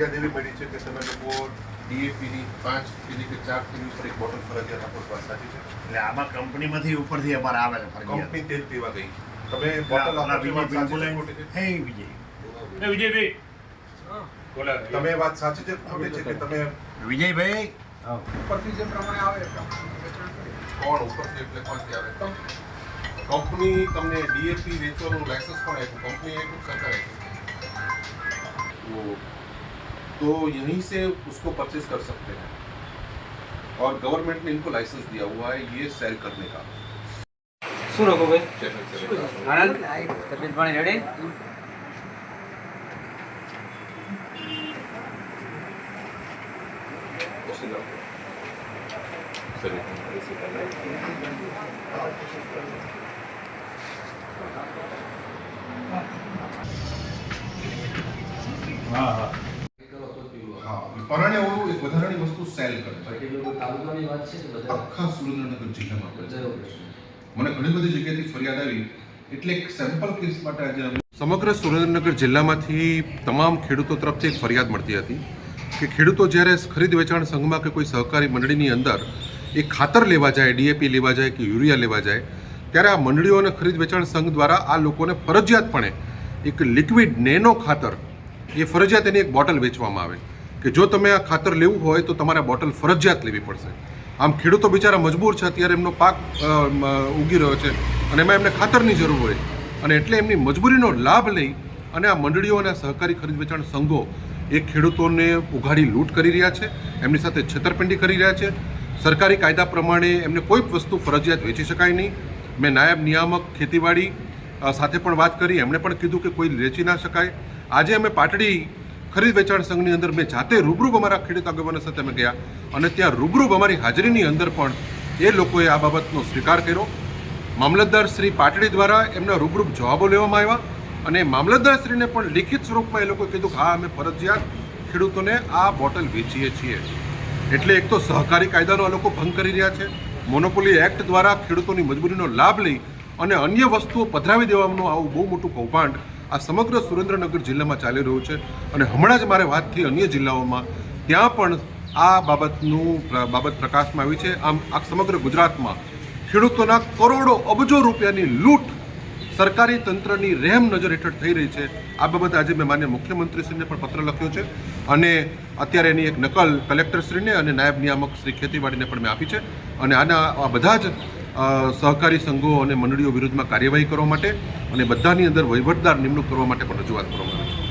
ફરિયાદ એવી મળી છે કે તમે લોકો ડીએપીની પાંચ કિલી કે ચાર કિલી પર એક બોટલ ફરજિયાત આપો વાત સાચી છે. એટલે આમાં કંપનીમાંથી ઉપરથી અમારે આવે છે કંપની તેલ પીવા ગઈ તમે બોટલ વિજય વિજયભાઈ. તમે વાત સાચી છે ખોટી છે કે તમે વિજયભાઈ. ઉપરથી જે પ્રમાણે આવે. કોણ ઉપરથી એટલે કોણથી આવે? કંપની તમને ડીએપી વેચવાનું લાયસન્સ કોણ આપ્યું. કંપની આપ્યું સરકાર आप्યું? तो तो यहीं से उसको परचेज कर सकते हैं और गवर्नमेंट ने इनको लाइसेंस दिया हुआ है ये सेल करने का શું રઘુ ભાઈ चैनल चलेगा આનંદ તબિયત પાણી રેડી હા પરાણે ઓલું એક વધારાની વસ્તુ સેલ કરે. પર્ટિક્યુલર તાલુકાની વાત છે કે આખા સુરેન્દ્રનગર જિલ્લામાં મને ઘણી બધી જગ્યાએથી ફરિયાદ આવી. એટલે એક સેમ્પલ કેસ માટે આજે સમગ્ર સુરેન્દ્રનગર જિલ્લામાંથી તમામ ખેડૂતો તરફથી એક ફરિયાદ મળતી હતી કે ખેડૂતો જ્યારે ખરીદ વેચાણ સંઘમાં કે કોઈ સહકારી મંડળીની અંદર એ ખાતર લેવા જાય ડીએપી લેવા જાય કે યુરિયા લેવા જાય ત્યારે આ મંડળીઓ અને ખરીદ વેચાણ સંઘ દ્વારા આ લોકોને ફરજિયાતપણે એક લિક્વિડ નેનો ખાતર એ ફરજિયાત એની એક બોટલ વેચવામાં આવે. કે જો તમે આ ખાતર લેવું હોય તો તમારે બોટલ ફરજિયાત લેવી પડશે. આમ ખેડૂતો બિચારા મજબૂર છે, અત્યારે એમનો પાક ઉગી રહ્યો છે અને એમાં એમને ખાતરની જરૂર હોય. અને એટલે એમની મજબૂરીનો લાભ લઈ અને આ મંડળીઓ અને સહકારી ખરીદ વેચાણ સંઘો એ ખેડૂતોને ઉઘાડી લૂંટ કરી રહ્યા છે, એમની સાથે છેતરપિંડી કરી રહ્યા છે. સરકારી કાયદા પ્રમાણે એમને કોઈ વસ્તુ ફરજિયાત વેચી શકાય નહીં. મેં નાયબ નિયામક ખેતીવાડી સાથે પણ વાત કરી, એમણે પણ કીધું કે કોઈ વેચી ના શકાય. આજે અમે પાટડી ખરીદ વેચાણ સંઘની અંદર મેં જાતે રૂબરૂ અમારા ખેડૂત આગેવાનો સાથે અમે ગયા અને ત્યાં રૂબરૂ અમારી હાજરીની અંદર પણ એ લોકોએ આ બાબતનો સ્વીકાર કર્યો. મામલતદાર શ્રી પાટડી દ્વારા એમના રૂબરૂપ જવાબો લેવામાં આવ્યા અને મામલતદાર શ્રીને પણ લિખિત સ્વરૂપમાં એ લોકોએ કીધું કે હા, અમે ફરજિયાત ખેડૂતોને આ બોટલ વેચીએ છીએ. એટલે એક તો સહકારી કાયદાનો આ લોકો ભંગ કરી રહ્યા છે. મોનોપોલી એક્ટ દ્વારા ખેડૂતોની મજબૂરીનો લાભ લઈ અને અન્ય વસ્તુઓ પધરાવી દેવાનું આવું બહુ મોટું કૌભાંડ આ સમગ્ર સુરેન્દ્રનગર જિલ્લામાં ચાલી રહ્યું છે અને હમણાં જ મારે વાત થઈ અન્ય જિલ્લાઓમાં. ત્યાં પણ આ બાબતનું બાબત પ્રકાશમાં આવી છે. આમ આ સમગ્ર ગુજરાતમાં ખેડૂતોના કરોડો અબજો રૂપિયાની લૂંટ સરકારી તંત્રની રહેમ નજર હેઠળ થઈ રહી છે. આ બાબતે આજે મેં માન્ય મુખ્યમંત્રીશ્રીને પણ પત્ર લખ્યો છે અને અત્યારે એની એક નકલ કલેક્ટરશ્રીને અને નાયબ નિયામક શ્રી ખેતીવાડીને પણ મેં આપી છે. અને આના, આ બધા જ સહકારી સંઘો અને મંડળીઓ વિરુદ્ધમાં કાર્યવાહી કરવા માટે અને બધાની અંદર વહીવટદાર નિમણૂક કરવા માટે પણ રજૂઆત કરવામાં આવી છે.